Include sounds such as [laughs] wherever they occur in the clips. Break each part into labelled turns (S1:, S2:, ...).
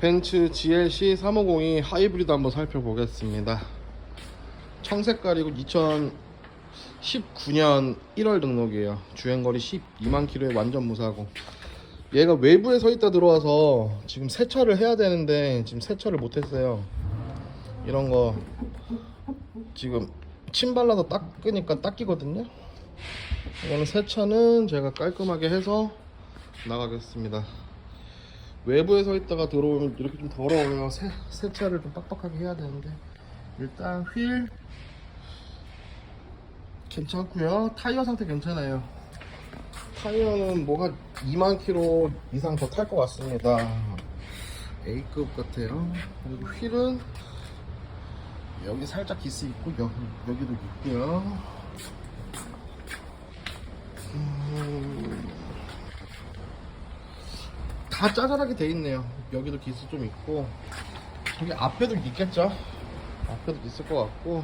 S1: 벤츠 GLC 350이 하이브리드 한번 살펴보겠습니다. 청색깔이고 2019년 1월 등록이에요. 주행거리 12만 킬로에 완전 무사고. 얘가 외부에 서 있다 들어와서 지금 세차를 해야 되는데 지금 세차를 못했어요. 이런 거 지금 침 발라서 닦으니까 닦이거든요. 이거는 세차는 제가 깔끔하게 해서 나가겠습니다. 외부에 서 있다가 들어오면 이렇게 좀 더러워요. 세, 세차를 좀 빡빡하게 해야 되는데 일단 휠 괜찮고요. 타이어 상태 괜찮아요. 타이어는 뭐가 2만 킬로 이상 더 탈 것 같습니다. A급 같아요. 그리고 휠은 여기 살짝 기스 있고 여, 여기도 있고요. 음, 다 짜잘하게 돼 있네요. 여기도 기스 좀 있고 저기 앞에도 있겠죠. 앞에도 있을 것 같고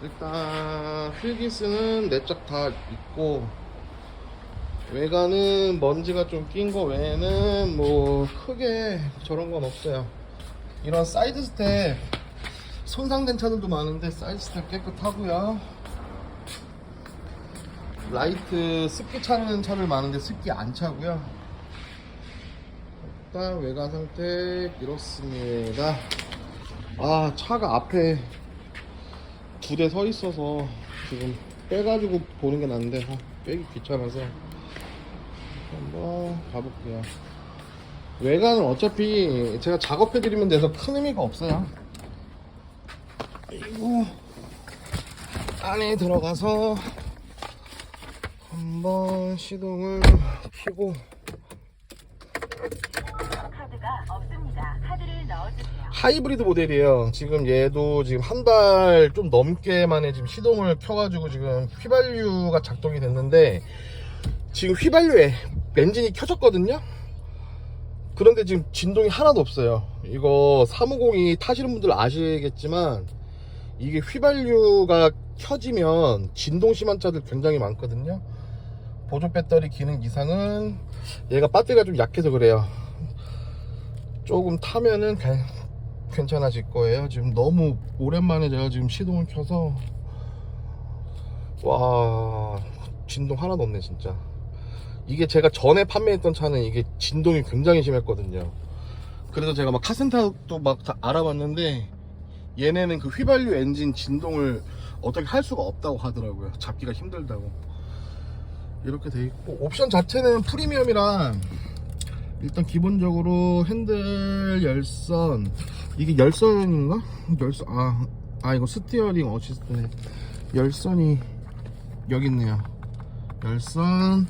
S1: 일단 휠기스는 내짝 다 있고 외관은 먼지가 좀 낀 거 외에는 뭐 크게 저런 건 없어요. 이런 사이드 스텝 손상된 차들도 많은데 사이드 스텝 깨끗하고요. 라이트 습기 차는 차들 많은데 습기 안 차고요. 일단 외관 상태 이렇습니다. 아 차가 앞에 두 대 서 있어서 지금 빼가지고 보는 게 낫는데 어, 빼기 귀찮아서 한번 가볼게요. 외관은 어차피 제가 작업해 드리면 돼서 큰 의미가 없어요. 그리고 안에 들어가서 한번 시동을 켜고
S2: 카드가 없습니다. 카드를 넣어주세요.
S1: 하이브리드 모델이에요. 지금 얘도 지금 한 달 좀 넘게 만에 지금 시동을 켜가지고 지금 휘발유가 작동이 됐는데 지금 휘발유에 엔진이 켜졌거든요. 그런데 지금 진동이 하나도 없어요. 이거 350이 타시는 분들 아시겠지만 이게 휘발유가 켜지면 진동 심한 차들 굉장히 많거든요. 보조 배터리 기능 이상은 얘가 배터리가 좀 약해서 그래요. 조금 타면은 괜찮아질 거예요. 지금 너무 오랜만에 제가 지금 시동을 켜서 와 진동 하나도 없네 진짜. 이게 제가 전에 판매했던 차는 이게 진동이 굉장히 심했거든요. 그래서 제가 막 카센터도 막 다 알아봤는데 얘네는 그 휘발유 엔진 진동을 어떻게 할 수가 없다고 하더라고요. 잡기가 힘들다고. 이렇게 돼 있고 옵션 자체는 프리미엄이랑 일단 기본적으로 핸들 열선 이게 열선인가? 열선 아, 아 이거 스티어링 어시스트네 열선이 여기 있네요 열선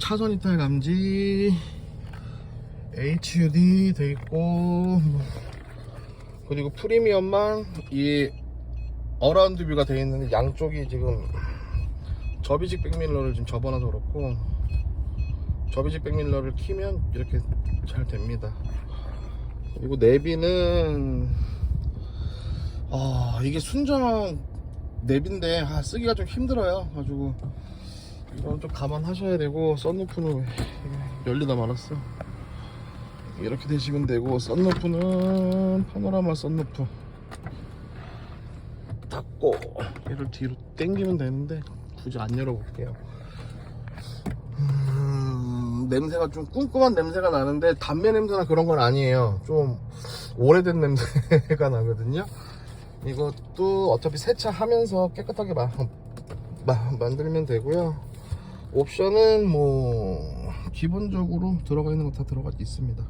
S1: 차선 이탈 감지 HUD 돼 있고 뭐. 그리고 프리미엄만 이 어라운드 뷰가 돼 있는데 양쪽이 지금 접이식 백밀러를 지금 접어놔서 그렇고 접이식 백밀러를 키면 이렇게 잘 됩니다. 그리고 내비는 아 이게 순정 내비인데 아, 쓰기가 좀 힘들어요. 가지고 이건 좀 감안하셔야 되고 썬루프는 왜 열리다 말았어. 이렇게 되시면 되고 썬루프는 파노라마 썬루프 닫고 얘를 뒤로 당기면 되는데 굳이 안 열어볼게요. 음, 냄새가 좀 쿰쿰한 냄새가 나는데 담배 냄새나 그런 건 아니에요. 좀 오래된 냄새가 [laughs] 나거든요. 이것도 어차피 세차하면서 깨끗하게 마, 마- 만들면 되고요. 옵션은 뭐 기본적으로 들어가 있는 거 다 들어가 있습니다.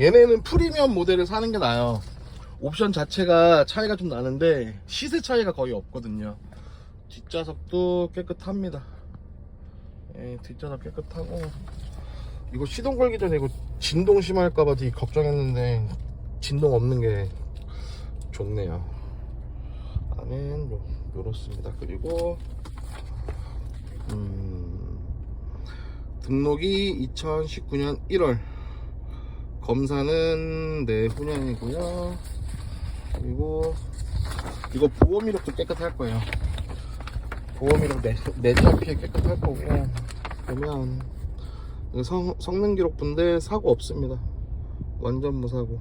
S1: 얘네는 프리미엄 모델을 사는 게 나아요. 옵션 자체가 차이가 좀 나는데 시세 차이가 거의 없거든요. 뒷좌석도 깨끗합니다. 예, 뒷좌석 깨끗하고 이거 시동 걸기 전에 이거 진동 심할까봐 걱정했는데 진동 없는 게 좋네요. 요, 요렇습니다. 그리고 음, 등록이 2019년 1월 검사는 내후년이고요. 그리고 이거 보험 이력도 깨끗할 거예요. 보험 이력 내, 내차 피해 깨끗할 거고 보면 성, 성능 기록부인데 사고 없습니다. 완전 무사고.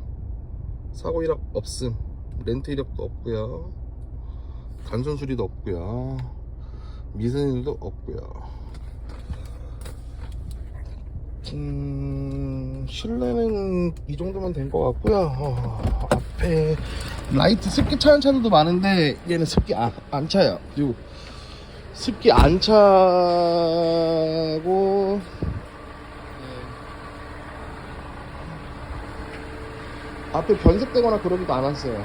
S1: 사고 이력 없음 렌트 이력도 없고요 단순 수리도 없고요 미세일도 없고요 음, 실내는 이 정도면 된 것 같고요. 어, 앞에 라이트 습기 차는 차들도 많은데 얘는 습기 안, 안 차요. 그리고 습기 안 차고 네. 앞에 변색되거나 그러지도 않았어요.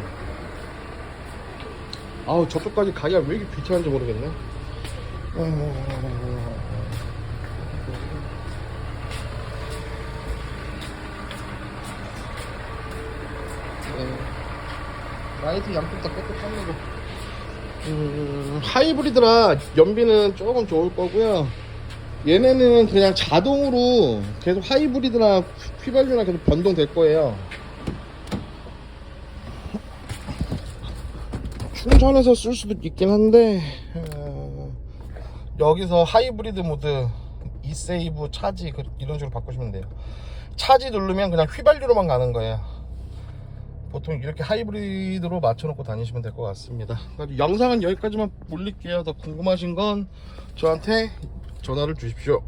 S1: 아우 저쪽까지 가기가 왜 이렇게 귀찮은지 모르겠네. 어... 네. 라이트 양쪽 다 깨끗합니다. 음, 하이브리드라 연비는 조금 좋을 거고요. 얘네는 그냥 자동으로 계속 하이브리드나 휘발유나 계속 변동될 거예요. 충전해서 쓸 수도 있긴 한데 어, 여기서 하이브리드 모드 이세이브 차지 그- 이런 식으로 바꾸시면 돼요. 차지 누르면 그냥 휘발유로만 가는 거예요. 보통 이렇게 하이브리드로 맞춰놓고 다니시면 될 것 같습니다. 영상은 여기까지만 올릴게요. 더 궁금하신 건 저한테 전화를 주십시오.